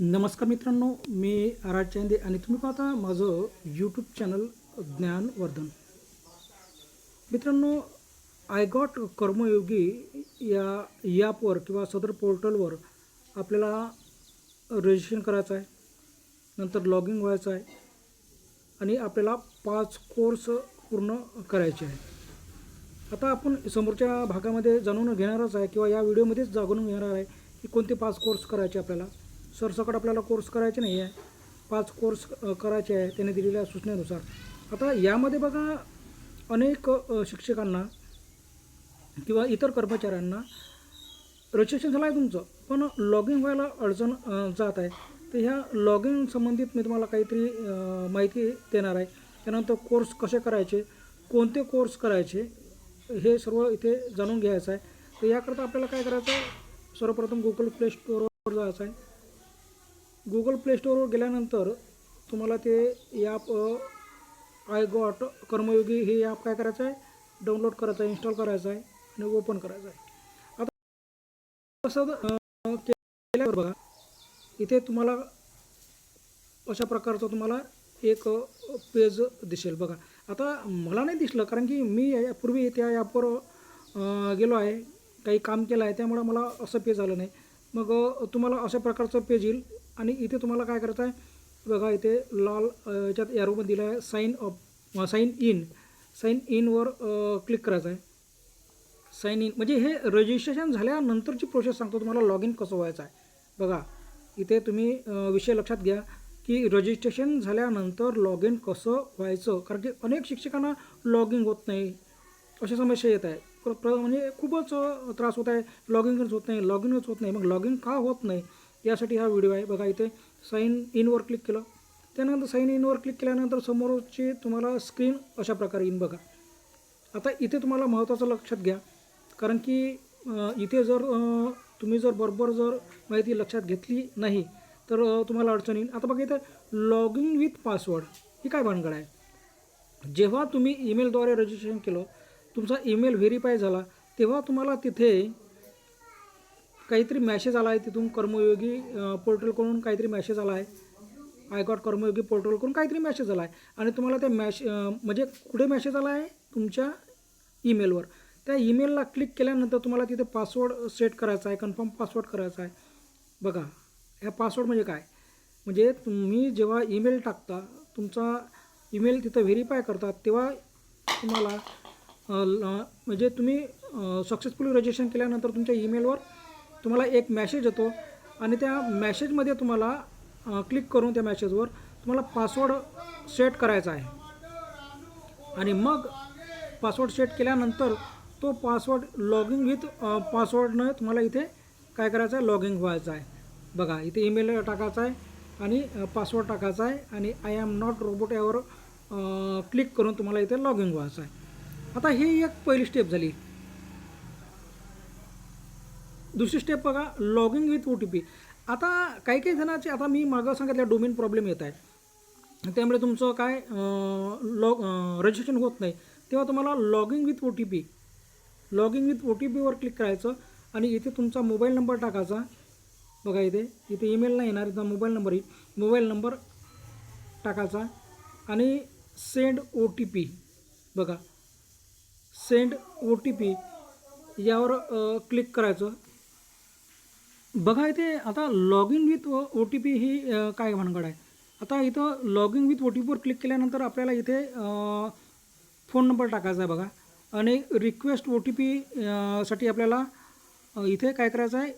नमस्कार मित्रांनो मी राज चांदे आणि तुम्ही पाहता माझं यूट्यूब चॅनल ज्ञानवर्धन. मित्रांनो आय गॉट कर्मयोगी या ॲपवर किंवा सदर पोर्टलवर आपल्याला रजिस्ट्रेशन करायचं आहे नंतर लॉगिंग व्हायचं आहे आणि आपल्याला पाच कोर्स पूर्ण करायचे आहे आता आपण समोरच्या भागामध्ये जाणून घेणारच आहे किंवा या व्हिडिओमध्येच जागून घेणार आहे की कोणते पाच कोर्स करायचे आपल्याला. सरसकट आपल्याला कोर्स करायचे नाही आहे पाच कोर्स करायचे आहे त्याने दिलेल्या सूचनेनुसार. आता यामध्ये बघा अनेक शिक्षकांना किंवा इतर कर्मचाऱ्यांना रजिस्ट्रेशन झालं आहे तुमचं. पण लॉग इन व्हायला अडचण जात आहे. तर ह्या लॉग इन संबंधित मी तुम्हाला काहीतरी माहिती देणार आहे. त्यानंतर कोर्स कसे करायचे कोणते कोर्स करायचे हे सर्व इथे जाणून घ्यायचं आहे. तर याकरता आपल्याला काय करायचं आहे? सर्वप्रथम गुगल प्ले स्टोअरवर जायचं आहे. गुगल प्ले स्टोअरवर गेल्यानंतर तुम्हाला ते ॲप आय गॉट कर्मयोगी हे ॲप काय करायचं आहे? डाउनलोड करायचं आहे इन्स्टॉल करायचं आहे आणि ओपन करायचं आहे. आता तसं केल्यावर बघा इथे तुम्हाला अशा प्रकारचं तुम्हाला एक पेज दिसेल बघा. आता मला नाही दिसलं कारण की मी यापूर्वी त्या ॲपवर गेलो आहे काही काम केलं आहे त्यामुळं मला असं पेज आलं नाही. मग तुम्हाला अशा प्रकारचं पेज येईल. आणि इथे तुम्हाला काय करायचं आहे? बघा इथे लाल याच्यात यारोमध्ये दिलं आहे sign up sign in sign इनवर click करायचं आहे साईन इन म्हणजे हे रजिस्ट्रेशन झाल्यानंतरची प्रोसेस सांगतो तुम्हाला लॉग इन कसं व्हायचं आहे. बघा इथे तुम्ही विषय लक्षात घ्या की रजिस्ट्रेशन झाल्यानंतर लॉग इन कसं व्हायचं? कारण की अनेक शिक्षकांना लॉग इन होत नाही. अशा समस्या येत आहे. प्र प्र म्हणजे खूपच त्रास होत आहे. लॉग इनच होत नाही लॉग इनच होत नाही. मग लॉग इन का होत नाही? यासाठी हा व्हिडिओ आहे. बघा इथे साईन इनवर क्लिक केलं. त्यानंतर साईन इनवर क्लिक केल्यानंतर समोरची तुम्हाला स्क्रीन अशा प्रकारे येईन बघा. आता इथे तुम्हाला महत्त्वाचं लक्षात घ्या. कारण की इथे जर तुम्ही जर बरोबर जर माहिती लक्षात घेतली नाही तर तुम्हाला अडचण येईल. आता बघा इथे लॉग इन विथ पासवर्ड ही काय भानगड आहे? जेव्हा तुम्ही ईमेलद्वारे रजिस्ट्रेशन केलं तुमचा ईमेल व्हेरीफाय झाला तेव्हा तुम्हाला तिथे काहीतरी मॅसेज आला आहे तिथून कर्मयोगी पोर्टलकडून काहीतरी मॅसेज आला आहे. आय गॉट कर्मयोगी पोर्टलकडून काहीतरी मॅसेज आला आहे. आणि तुम्हाला त्या मॅश म्हणजे कुठे मॅसेज आला आहे? तुमच्या ईमेलवर त्या ईमेलला क्लिक केल्यानंतर तुम्हाला तिथे पासवर्ड सेट करायचा आहे कन्फर्म पासवर्ड करायचा आहे. बघा ह्या पासवर्ड म्हणजे काय? म्हणजे तुम्ही जेव्हा ईमेल टाकता तुमचा ईमेल तिथं व्हेरीफाय करतात तेव्हा तुम्हाला ल- म्हणजे तुम्ही सक्सेसफुली रजिस्ट्रेशन केल्यानंतर तुमच्या ईमेलवर तुम्हाला एक मॅसेज येतो आणि त्या मॅसेजमध्ये तुम्हाला क्लिक करून त्या मॅसेजवर तुम्हाला पासवर्ड सेट करायचा आहे. आणि मग पासवर्ड सेट केल्यानंतर तो पासवर्ड लॉगिंग विथ पासवर्डनं तुम्हाला इथे काय करायचं आहे? लॉगिंग व्हायचं आहे. बघा इथे ईमेल टाकायचा आहे आणि पासवर्ड टाकायचा आहे आणि आय एम नॉट रोबोट यावर क्लिक करून तुम्हाला इथे लॉगिंग व्हायचं आहे. आता ही एक पहिली स्टेप झाली. दुसरी स्टेप बघा logging with O T P आता काही काही जणांचे आता मी मागं सांगितलं डोमेन प्रॉब्लेम येत आहे. त्यामुळे तुमचं काय लॉग रजिस्ट्रेशन होत नाही. तेव्हा तुम्हाला logging with O T P logging with O T पीवर क्लिक करायचं आणि इथे तुमचा मोबाईल नंबर टाकायचा. बघा इथे इथे ईमेल नाही येणार इथं मोबाईल नंबर येईल. मोबाईल नंबर टाकायचा आणि सेंड ओ टी पी बघा सेंड ओ टी पी यावर क्लिक करायचं. बघा इथे आता log in with O T P ही काय भानगड आहे? आता इथं log in with O T पीवर क्लिक केल्यानंतर आपल्याला इथे फोन नंबर टाकायचा आहे बघा. आणि रिक्वेस्ट ओ टी पी साठी आपल्याला इथे काय करायचं आहे?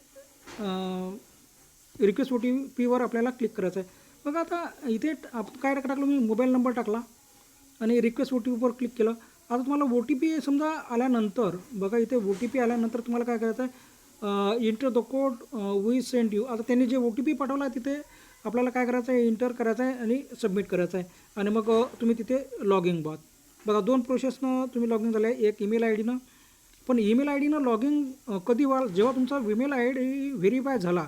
रिक्वेस्ट ओ टी पीवर आपल्याला क्लिक करायचं आहे. बघा आता इथे आप काय टाकलं मी मोबाईल नंबर टाकला. आणि रिक्वेस्ट ओ टी पीवर क्लिक केलं. आता तुम्हाला ओ टी पी समजा आल्यानंतर बघा इथे ओ टी पी आल्यानंतर तुम्हाला काय करायचं आहे? Enter the code we send you आता त्यांनी जे ओ टी पी पाठवला आहे तिथे आपल्याला काय करायचं आहे? इंटर करायचं आहे आणि सबमिट करायचं आहे. आणि मग तुम्ही तिथे लॉग इन बॉत बघा दोन प्रोसेसनं तुम्ही लॉग इन झालं. आहे एक ईमेल आय डीनं पण ईमेल आय डीनं लॉग इन कधी व्हाल? जेव्हा तुमचा ईमेल आय डी व्हेरीफाय झाला.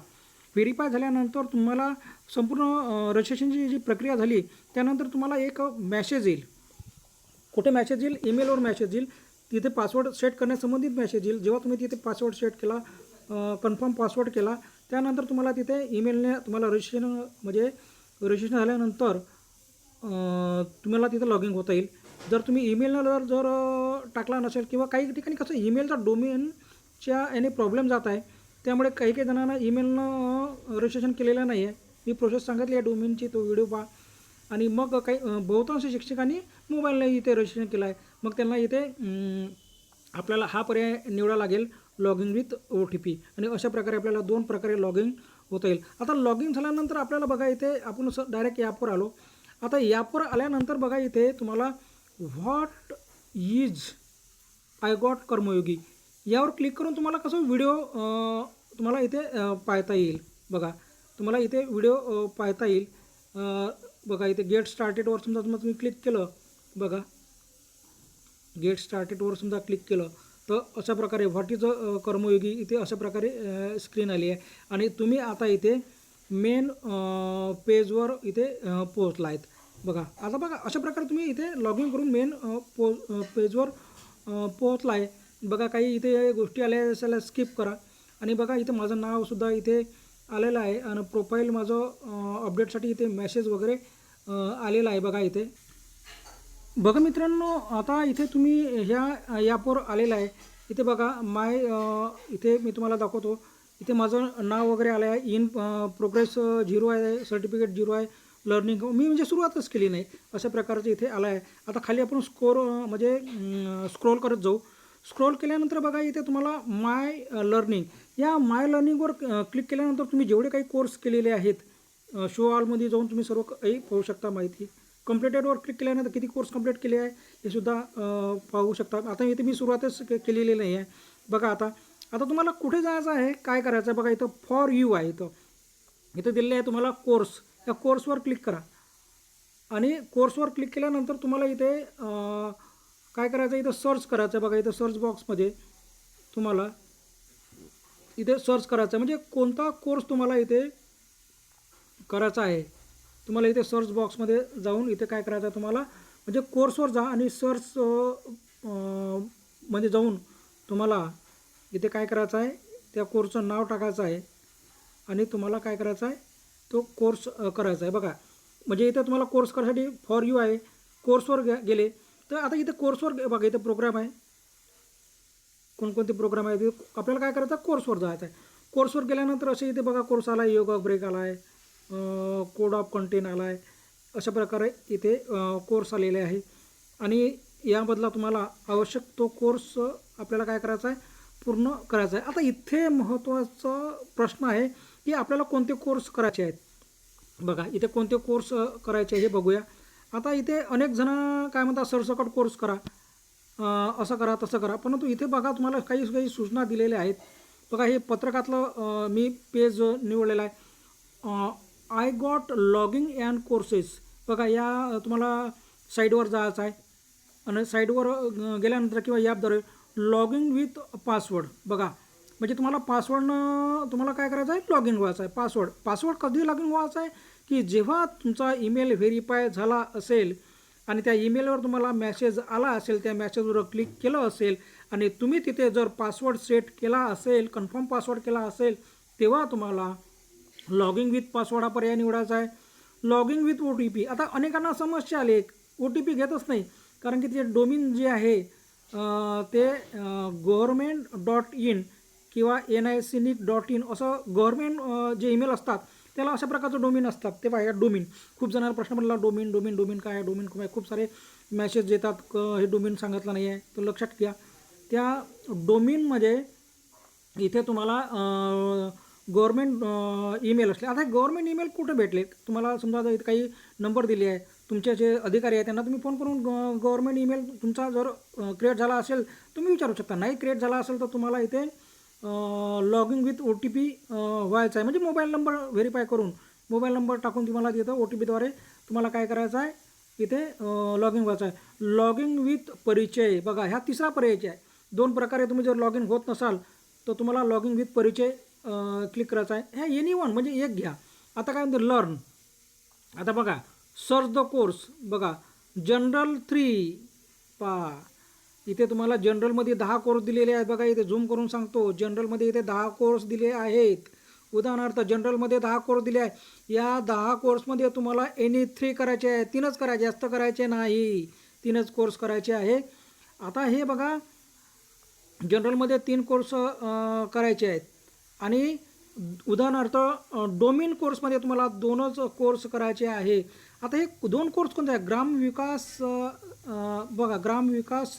व्हेरीफाय झाल्यानंतर तुम्हाला संपूर्ण रजिस्ट्रेशनची जी प्रक्रिया झाली त्यानंतर तुम्हाला एक मॅसेज येईल. कुठे मॅसेज येईल? ईमेलवर मॅसेज येईल. तिथे पासवर्ड सेट करण्यासंबंधित मॅसेज येईल. जेव्हा तुम्ही तिथे पासवर्ड सेट केला कन्फर्म पासवर्ड केला. त्यानंतर तुम्हाला तिथे ईमेलने तुम्हाला रजिस्ट्रेशन म्हणजे रजिस्ट्रेशन झाल्यानंतर तुम्हाला तिथं लॉग इन होता येईल. जर तुम्ही ईमेलनं जर जर टाकला नसेल किंवा काही ठिकाणी कसं ईमेलचा डोमेनच्या याने प्रॉब्लेम जात आहे त्यामुळे काही काही जणांना ईमेलनं रजिस्ट्रेशन केलेलं नाही आहे मी प्रोसेस सांगितली आहे डोमेनची तो व्हिडिओ पहा. आणि मग काही बहुतांश शिक्षकांनी मोबाईलने इथे रजिस्ट्रेशन केलं आहे मग त्यांना इथे आपल्याला हा पर्याय निवडा लागेल. Log in with O T P. आणि अशा प्रकारे आपल्याला दोन प्रकारे लॉग इन होता येईल. आता लॉग इन झाल्यानंतर आपल्याला बघा इथे आपण स डायरेक्ट ॲपवर आलो. आता ॲपवर आल्यानंतर बघा इथे तुम्हाला what is I got Karmayogi यावर क्लिक करून तुम्हाला कसं व्हिडिओ तुम्हाला इथे पाहता येईल. बघा तुम्हाला इथे व्हिडिओ पाहता येईल. बघा इथे गेट स्टार्टेडवर समजा तुम्हाला तुम्ही क्लिक केलं. बघा गेट स्टार्टेडवर समजा क्लिक केलं. तर अशा प्रकारे व्हॉट इज अ कर्मयोगी इथे अशा प्रकारे स्क्रीन आली आहे. आणि तुम्ही आता इथे मेन पेजवर इथे पोहोचला आहेत. बघा आता बघा अशा प्रकारे तुम्ही इथे लॉग इन करून मेन पो पेजवर पोहोचला आहे. बघा काही इथे गोष्टी आल्या असायला स्किप करा. आणि बघा इथे माझं नावसुद्धा इथे आलेलं आहे. आणि प्रोफाईल माझं अपडेटसाठी इथे मेसेज वगैरे आलेला आहे बघा इथे. बघा मित्रांनो आता इथे तुम्ही ह्या ॲपवर आलेला आहे. इथे बघा माय इथे मी तुम्हाला दाखवतो. इथे माझं नाव वगैरे आलं आहे इन प्रोग्रेस झिरो आहे सर्टिफिकेट झिरो आहे लर्निंग मी म्हणजे सुरुवातच केली नाही. अशा प्रकारचं इथे आलं आहे आता खाली आपण स्कोर म्हणजे स्क्रोल करत जाऊ. स्क्रोल केल्यानंतर बघा इथे तुम्हाला माय लर्निंग या माय लर्निंगवर क्लिक केल्यानंतर तुम्ही जेवढे काही कोर्स केलेले आहेत शो ऑलमध्ये जाऊन तुम्ही सर्व काही पाहू शकता माहिती. कम्प्लिटेडवर क्लिक केल्यानंतर किती कोर्स कंप्लीट केले आहे हे सुद्धा पाहू शकता. आता इथे मी सुरुवातच के केलेली नाही आहे. बघा आता आता तुम्हाला कुठे जायचं आहे काय करायचं आहे बघा इथं फॉर यू आहे इथं. इथं दिलेलं आहे तुम्हाला कोर्स या कोर्सवर क्लिक करा. आणि कोर्सवर क्लिक केल्यानंतर तुम्हाला इथे काय करायचं आहे इथं सर्च करायचं आहे. बघा इथं सर्च बॉक्समध्ये तुम्हाला इथे सर्च करायचं आहे. म्हणजे कोणता कोर्स तुम्हाला इथे करायचा आहे? तुम्हाला इथे सर्च बॉक्समध्ये जाऊन इथे काय करायचं आहे तुम्हाला म्हणजे कोर्सवर जा आणि सर्च मध्ये जाऊन तुम्हाला इथे काय करायचं आहे त्या कोर्सचं नाव टाकायचं आहे आणि तुम्हाला काय करायचं आहे तो कोर्स करायचा आहे. बघा म्हणजे इथे तुम्हाला कोर्स करायसाठी फॉर यू आहे. कोर्सवर गे गेले तर आता इथे कोर्सवर गे- बघा इथे प्रोग्राम आहे. कोणकोणते प्रोग्राम आहे ते आपल्याला काय करायचं आहे? कोर्सवर जायचं आहे. कोर्सवर गेल्यानंतर असे इथे बघा कोर्स आला आहे योगा ब्रेक आला आहे कोड ऑफ कंटेन आला आहे अशा प्रकारे इथे कोर्स आलेले आहे. आणि यामधला तुम्हाला आवश्यक तो कोर्स आपल्याला काय करायचा आहे? पूर्ण करायचा आहे. आता इथे महत्त्वाचा प्रश्न आहे की आपल्याला कोणते कोर्स करायचे आहेत? बघा इथे कोणते कोर्स करायचे हे बघूया. आता इथे अनेक जण काय म्हणतात सरसकट कोर्स करा. असं करा तसं करा. परंतु इथे बघा तुम्हाला काही काही सूचना दिलेल्या आहेत. बघा हे पत्रकातलं मी पेज निवडलेलं आहे. I got logging and courses बघा या तुम्हाला साईडवर जायचं आहे. आणि साईडवर गेल्यानंतर किंवा याद्वारे लॉगिंग विथ पासवर्ड बघा म्हणजे तुम्हाला पासवर्डनं तुम्हाला काय करायचं आहे? लॉग इन व्हायचं आहे. पासवर्ड पासवर्ड कधी लॉग इन व्हायचं आहे? की जेव्हा तुमचा ईमेल व्हेरीफाय झाला असेल आणि त्या ईमेलवर तुम्हाला मॅसेज आला असेल त्या मॅसेजवर क्लिक केलं असेल आणि तुम्ही तिथे जर पासवर्ड सेट केला असेल कन्फर्म पासवर्ड केला असेल तेव्हा तुम्हाला लॉगिंग विथ पासवर्ड हा पर्याय निवडायचा आहे. Logging with O T P आता अनेकांना समस्या आली ओ टी पी घेतच नाही. कारण की ते डोमिन जे आहे ते गव्हर्मेंट डॉट इन किंवा एन आय सिनिक डॉट इन असं गव्हर्मेंट जे ईमेल असतात त्याला अशा प्रकारचं डोमिन असतात. ते पाहिजे डोमिन खूप जणांना प्रश्न पडला डोमिन डोमिन डोमिन काय आहे? डोमिन काय खूप सारे मॅसेज येतात. क हे डोमिन सांगितलं नाही आहे. तर लक्षात घ्या. त्या डोमिनमध्ये इथे तुम्हाला गव्हर्मेंट ईमेल असले. आता गव्हर्मेंट ईमेल कुठे भेटले तुम्हाला समजा जर इथे काही नंबर दिले आहे तुमचे जे अधिकारी आहेत त्यांना तुम्ही फोन करून गव्हर्मेंट ईमेल तुमचा जर क्रिएट झाला असेल तुम्ही विचारू शकता. नाही क्रिएट झाला असेल तर तुम्हाला इथे log in with O T P व्हायचं आहे. म्हणजे मोबाईल नंबर व्हेरीफाय करून मोबाईल नंबर टाकून तुम्हाला तिथं ओ टी पीद्वारे तुम्हाला काय करायचं आहे? इथे लॉग इन व्हायचं आहे. लॉग इन विथ परिचय. बघा ह्या तिसरा पर्यायचा आहे. दोन प्रकारे तुम्ही जर लॉग इन होत नसाल तर तुम्हाला log in with Parichay click करायचं आहे. ह्या एनी वन म्हणजे एक घ्या. आता काय म्हणते लर्न आता बघा सर्च द कोर्स बघा जनरल थ्री पा इथे तुम्हाला जनरलमध्ये दहा कोर्स दिलेले आहेत बघा इथे झूम करून सांगतो. जनरलमध्ये इथे दहा कोर्स दिले आहेत. उदाहरणार्थ जनरलमध्ये दहा कोर्स दिले आहे या दहा कोर्समध्ये तुम्हाला एनी थ्री करायचे आहे तीनच करायचे जास्त करायचे नाही. तीनच कोर्स करायचे आहे. आता हे बघा जनरलमध्ये तीन कोर्स करायचे आहेत. आणि उदाहरणार्थ डोमिन डोमेन कोर्समध्ये तुम्हाला दोनच कोर्स करायचे आहे. आता हे दोन कोर्स कोणते आहे ग्राम विकास बघा ग्राम विकास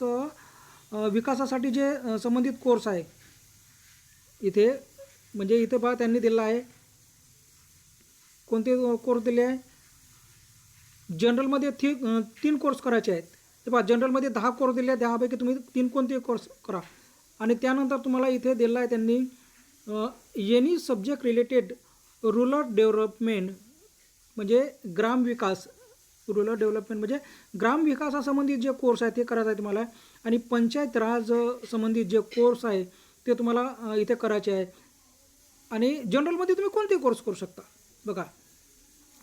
विकासासाठी जे संबंधित कोर्स आहे इथे म्हणजे इथे बघा त्यांनी दिला आहे. कोणते कोर्स दिले आहे? जनरलमध्ये थी तीन कोर्स करायचे आहेत. ते पहा जनरलमध्ये दहा कोर्स दिले आहेत. दहापैकी तुम्ही तीन कोणते कोर्स करा. आणि त्यानंतर तुम्हाला इथे दिला आहे त्यांनी any subject related rural development म्हणजे ग्राम विकास रुरल डेव्हलपमेंट म्हणजे ग्राम विकासासंबंधित जे कोर्स आहे ते करायचं आहे तुम्हाला. आणि पंचायत राज संबंधित जे कोर्स आहे ते तुम्हाला इथे करायचे आहे. आणि जनरलमध्ये तुम्ही कोणते कोर्स करू शकता? बघा.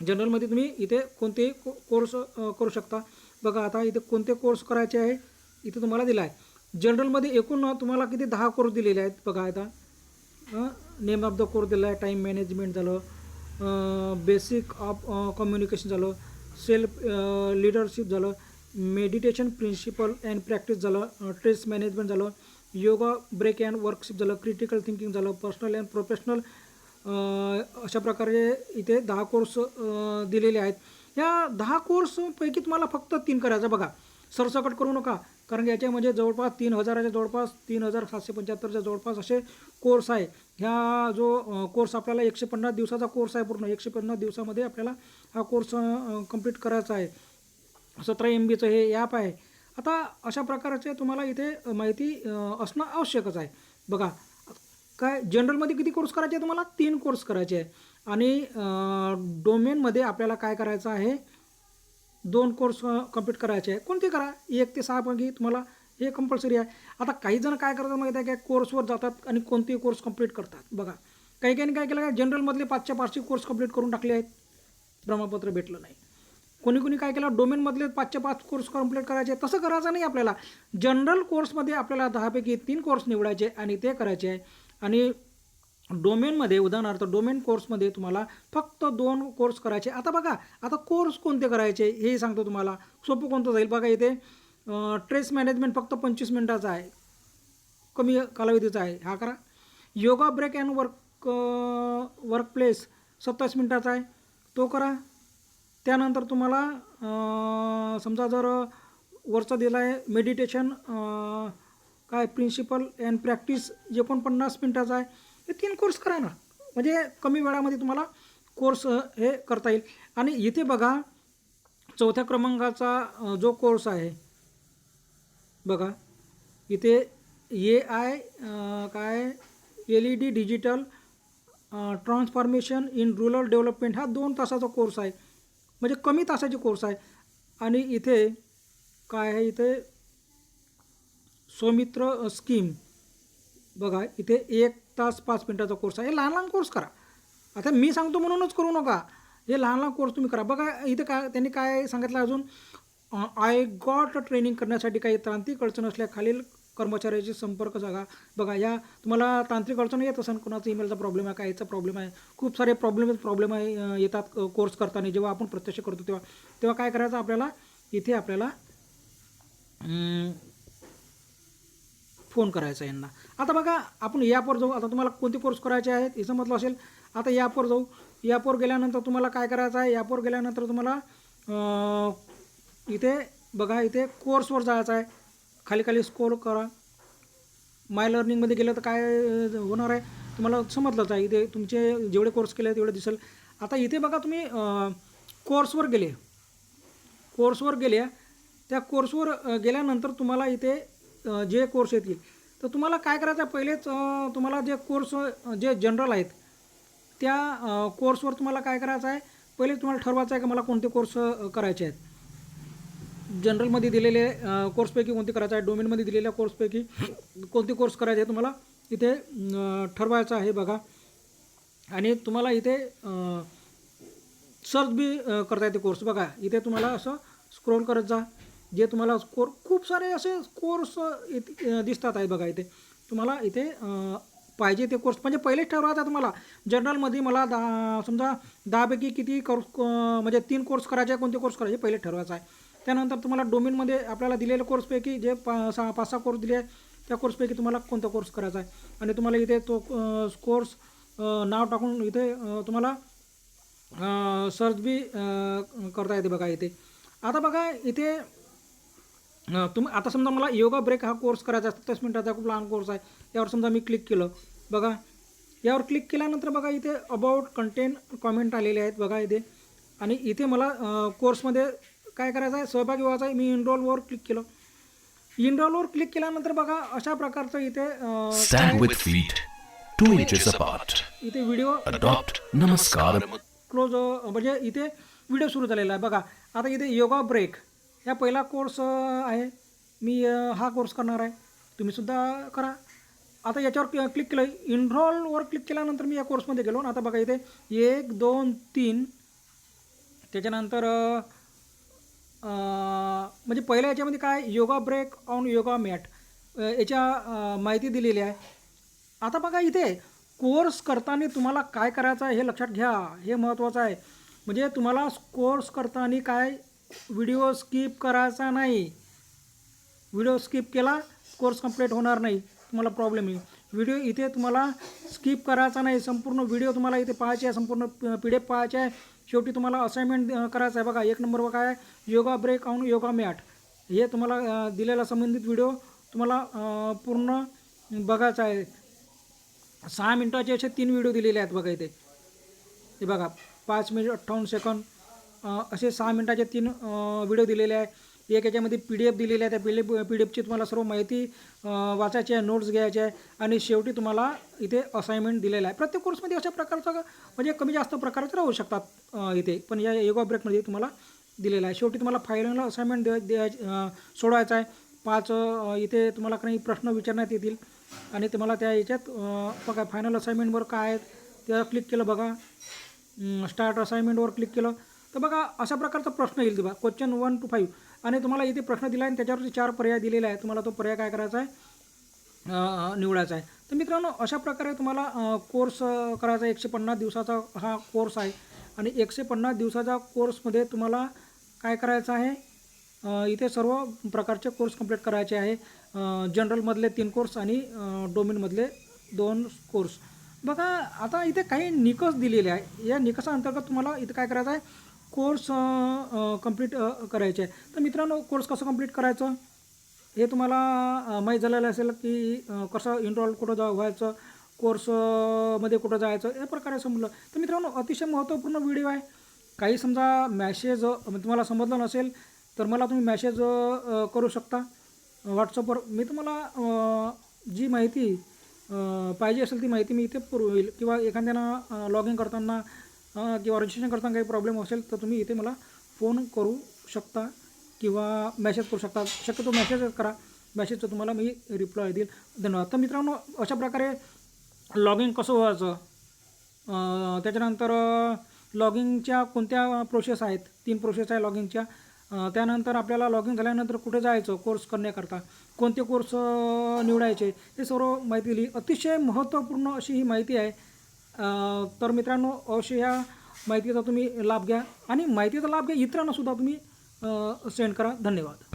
जनरलमध्ये तुम्ही इथे कोणतेही को कोर्स करू शकता. बघा आता इथे कोणते कोर्स करायचे आहे? इथे तुम्हाला दिला आहे जनरलमध्ये एकूण तुम्हाला किती दहा कोर्स दिलेले आहेत? बघा आता. नेम ऑफ द कोर्स दिला आहे टाईम मॅनेजमेंट झालं बेसिक ऑफ कम्युनिकेशन झालं सेल्फ लिडरशिप झालं मेडिटेशन प्रिन्सिपल अँड प्रॅक्टिस झालं ट्रेस मॅनेजमेंट झालं योगा ब्रेक अँड वर्कशिप झालं क्रिटिकल थिंकिंग झालं पर्सनल अँड प्रोफेशनल अशा प्रकारे इथे दहा कोर्स दिलेले आहेत. या दहा कोर्सपैकी तुम्हाला फक्त तीन करायचं बघा. सरसकट करू नका. कारण की याच्यामध्ये जवळपास तीन हजाराच्या जवळपास तीन हजार सातशे पंच्याहत्तरच्या जवळपास असे कोर्स आहे. ह्या जो कोर्स आपल्याला एकशे पन्नास दिवसाचा कोर्स आहे पूर्ण. एकशे पन्नास दिवसामध्ये आपल्याला हा कोर्स कंप्लीट करायचा आहे. सतरा एम बीचं हे ॲप आहे. आता अशा प्रकारचे तुम्हाला इथे माहिती असणं आवश्यकच आहे. बघा काय जनरलमध्ये किती कोर्स करायचे आहे तुम्हाला? तीन कोर्स करायचे आहे. आणि डोमेनमध्ये आपल्याला काय करायचं आहे? दोन कोर्स कंप्लीट करायचे आहे. कोणते करा? एक ते सहापैकी तुम्हाला हे कंपल्सरी आहे. आता काही जण काय करतात माहिती आहे काय कोर्सवर जातात आणि कोणतेही कोर्स कंप्लीट करतात. बघा काही काही काय केलं काय जनरलमधले पाचशे पाचशे कोर्स कंप्लीट करून टाकले आहेत. प्रमाणपत्र भेटलं नाही. कोणी कोणी काय केलं? डोमेनमधले पाचशे पाच कोर्स कंप्लीट करायचे. तसं करायचं नाही आपल्याला. जनरल कोर्समध्ये आपल्याला दहापैकी तीन कोर्स निवडायचे आणि ते करायचे. आहे आणि डोमेनमध्ये उदाहरणार्थ डोमेन कोर्समध्ये तुम्हाला फक्त दोन कोर्स करायचे. आता बघा आता कोर्स कोणते करायचे हेही सांगतो तुम्हाला. सोपं कोणतं जाईल? बघा इथे ट्रेस मॅनेजमेंट फक्त पंचवीस मिनटाचा आहे. कमी कालावधीचा आहे. हा करा. Yoga break and work workplace सत्तावीस मिनटाचा आहे. तो करा. त्यानंतर तुम्हाला समजा जर वरचा दिला आहे मेडिटेशन काय प्रिन्सिपल अँड प्रॅक्टिस एकोणपन्नास मिनटाचा आहे हे तीन कोर्स करा ना म्हणजे कमी वेळामध्ये तुम्हाला कोर्स हे करता येईल. आणि इथे बघा चौथ्या क्रमांकाचा जो कोर्स आहे बघा इथे ए आय काय L E D digital transformation in rural development हा दोन तासाचा कोर्स आहे. म्हणजे कमी तासाचे कोर्स आहे. आणि इथे काय आहे इथे? सौमित्र स्कीम बघा इथे एक तास पाच मिनटाचा कोर्स आहे. हे लहान लहान कोर्स करा. आता मी सांगतो म्हणूनच करू नका. हे लहान लहान कोर्स तुम्ही करा. बघा इथे काय त्यांनी काय सांगितलं अजून? आय गॉट ट्रेनिंग करण्यासाठी काही तांत्रिक अडचण असल्या खालील संपर्क जागा बघा या तुम्हाला तांत्रिक अडचण येत असेल कोणाचा ईमेलचा प्रॉब्लेम आहे काय याचा प्रॉब्लेम आहे खूप सारे प्रॉब्लेम प्रॉब्लेम आहे येतात कोर्स करताना. जेव्हा आपण प्रत्यक्ष करतो तेव्हा तेव्हा काय करायचं आपल्याला? इथे आपल्याला फोन करायचा यांना. आता बघा आपण ॲपवर जाऊ. आता तुम्हाला कोणते कोर्स करायचे आहेत? हे समजलं असेल आता ॲपवर जाऊ. ॲपवर गेल्यानंतर तुम्हाला काय करायचं आहे? ॲपवर गेल्यानंतर तुम्हाला इथे बघा इथे कोर्सवर जायचं आहे. खाली खाली स्कोर करा. माय लर्निंगमध्ये गेलं तर काय होणार आहे? तुम्हाला समजलंच आहे. इथे तुमचे जेवढे कोर्स केले तेवढे दिसेल. आता इथे बघा तुम्ही कोर्सवर गेले. कोर्सवर गेल्या त्या कोर्सवर गेल्यानंतर तुम्हाला इथे जे कोर्स येतील. तर तुम्हाला काय करायचं आहे? पहिलेच तुम्हाला जे कोर्स जे जनरल आहेत त्या कोर्सवर तुम्हाला काय करायचं आहे? पहिले तुम्हाला ठरवायचं आहे की मला कोणते कोर्स करायचे आहेत. जनरलमध्ये दिलेले कोर्सपैकी कोणते करायचं आहे? डोमेनमध्ये दिलेल्या कोर्सपैकी कोणते कोर्स करायचे आहे तुम्हाला? इथे ठरवायचं आहे बघा. आणि तुम्हाला इथे सर्च बी करता येते कोर्स बघा इथे तुम्हाला असं स्क्रोल करत जा. जे तुम्हाला स्कोर खूप सारे असे कोर्स इथे दिसतात आहे बघा इथे. तुम्हाला इथे पाहिजे ते कोर्स म्हणजे पहिलेच ठरवायचा तुम्हाला. जनरलमध्ये मला दहा समजा दहापैकी किती कोर्स म्हणजे तीन कोर्स करायचे आहे कोणते कोर्स करायचे पहिले ठरवायचं आहे. त्यानंतर तुम्हाला डोमेनमध्ये आपल्याला दिलेल्या कोर्सपैकी जे पा सहा पाच सहा कोर्स दिले आहे त्या कोर्सपैकी तुम्हाला कोणता कोर्स करायचा आहे? आणि तुम्हाला इथे तो कोर्स नाव टाकून इथे तुम्हाला सर्च बी करता येते बघा इथे. आता बघा इथे अ, तुम्ही आता समजा मला योगा ब्रेक हा कोर्स करायचा आहे सत्तावीस मिनिटाचा खूप लहान कोर्स आहे. यावर समजा मी क्लिक केलं. बघा यावर क्लिक केल्यानंतर बघा इथे अबाउट कंटेंट कॉमेंट आलेले आहेत. बघा इथे. आणि इथे मला कोर्समध्ये काय करायचं आहे? सहभागी व्हायचं आहे. मी इनरोलवर क्लिक केलं. इनरोलवर क्लिक केल्यानंतर बघा अशा प्रकारचं इथे. इथे व्हिडिओ Namaskar. क्लोज म्हणजे इथे व्हिडिओ सुरू झालेला आहे. बघा आता इथे योगा ब्रेक ह्या पहिला कोर्स आहे. मी हा कोर्स करणार आहे. तुम्हीसुद्धा करा. आता याच्यावर क्लिक केलं. इनरोलवर क्लिक केल्यानंतर मी या कोर्समध्ये गेलो. आता बघा इथे एक दोन तीन. त्याच्यानंतर म्हणजे पहिल्या याच्यामध्ये काय? Yoga break on yoga mat याच्या माहिती दिलेली आहे. आता बघा इथे कोर्स करताना तुम्हाला काय करायचं आहे हे लक्षात घ्या. हे महत्त्वाचं आहे. म्हणजे तुम्हाला कोर्स करताना काय व्हिडिओ स्किप करायचा नाही. व्हिडिओ स्किप केला कोर्स कंप्लीट होणार नाही. तुम्हाला प्रॉब्लेम येईल. व्हिडिओ इथे तुम्हाला स्किप करायचा नाही. संपूर्ण व्हिडिओ तुम्हाला इथे पाहायचे आहे. संपूर्ण पी डी एफ पाहायचे आहे. शेवटी तुम्हाला असाइनमेंट करायचं आहे. बघा एक नंबर काय आहे yoga break on yoga mat हे तुम्हाला दिलेला संबंधित व्हिडिओ तुम्हाला पूर्ण बघायचा आहे. सहा मिनटाचे असे तीन व्हिडिओ दिलेले आहेत बघा इथे. हे बघा पाच मिनिट अठ्ठावन्न सेकंद असे सहा मिनटाचे तीन व्हिडिओ दिलेले आहे एक याच्यामध्ये पी डी एफ दिलेली आहे त्या P D F P D एफची तुम्हाला सर्व माहिती वाचायची आहे नोट्स घ्यायचे आहे. आणि शेवटी तुम्हाला इथे असाइनमेंट दिलेलं आहे. प्रत्येक कोर्समध्ये अशा प्रकारचं म्हणजे कमी जास्त प्रकारचे राहू शकतात इथे. पण या योगा ब्रेकमध्ये तुम्हाला दिलेलं आहे. शेवटी तुम्हाला फायनल असाइनमेंट द्या द्यायची सोडवायचं आहे. पाच इथे तुम्हाला काही प्रश्न विचारण्यात येतील. आणि तुम्हाला त्या याच्यात बघा फायनल असाइनमेंटवर काय आहेत त्या क्लिक केलं बघा. स्टार्ट असाइनमेंटवर क्लिक केलं. तर बघा अशा प्रकारचा प्रश्न येईल बघा क्वेश्चन वन टू फाईव्ह आणि तुम्हाला इथे प्रश्न दिला आहे आणि त्याच्यावरती चार पर्याय दिलेला आहे तुम्हाला तो पर्याय काय करायचा आहे? निवडायचा आहे. तर मित्रांनो अशा प्रकारे तुम्हाला कोर्स करायचा आहे. एकशे पन्नास दिवसाचा हा कोर्स आहे. आणि एकशे पन्नास दिवसाच्या कोर्समध्ये तुम्हाला काय करायचं आहे? इथे सर्व प्रकारचे कोर्स कंप्लीट करायचे आहे. जनरलमधले तीन कोर्स आणि डोमिनमधले डोमेनमधले दोन कोर्स बघा आता इथे काही निकष दिलेले आहे. या निकषाअंतर्गत तुम्हाला इथे काय करायचं आहे? कोर्स कंप्लीट करायचे. आहे तर मित्रांनो कोर्स कसं कंप्लीट करायचं? हे तुम्हाला माहीत झालेलं असेल की कसं इनरॉल कुठं जा व्हायचं कोर्समध्ये कुठं जायचं या प्रकारे समजलं तर मित्रांनो अतिशय महत्त्वपूर्ण व्हिडिओ आहे. काही समजा मॅसेज तुम्हाला समजलं नसेल तर मला तुम्ही मॅसेज करू शकता. व्हॉट्सअपवर मी तुम्हाला जी माहिती पाहिजे असेल ती माहिती मी इथे पुरवेल. किंवा एखाद्यानं लॉग इन करताना किंवा रजिस्ट्रेशन करताना काही प्रॉब्लेम असेल तर तुम्ही इथे मला फोन करू शकता किंवा मेसेज करू शकता. शक्यतो मेसेजच करा. मेसेजचं तुम्हाला मी रिप्लाय देईल. धन्यवाद. तर मित्रांनो अशा प्रकारे लॉग इन कसं व्हायचं? त्याच्यानंतर लॉग इनच्या कोणत्या प्रोसेस आहेत? तीन प्रोसेस आहे लॉग इनच्या त्यानंतर आपल्याला लॉग इन झाल्यानंतर कुठे जायचं? कोर्स करण्याकरता. कोणते कोर्स निवडायचे? हे सर्व माहिती दिली. अतिशय महत्त्वपूर्ण अशी ही माहिती आहे. तर मित्रांनो अवश्य ह्या माहितीचा तुम्ही लाभ घ्या आणि माहितीचा लाभ घ्या इतरांनासुद्धा तुम्ही सेंड करा. धन्यवाद.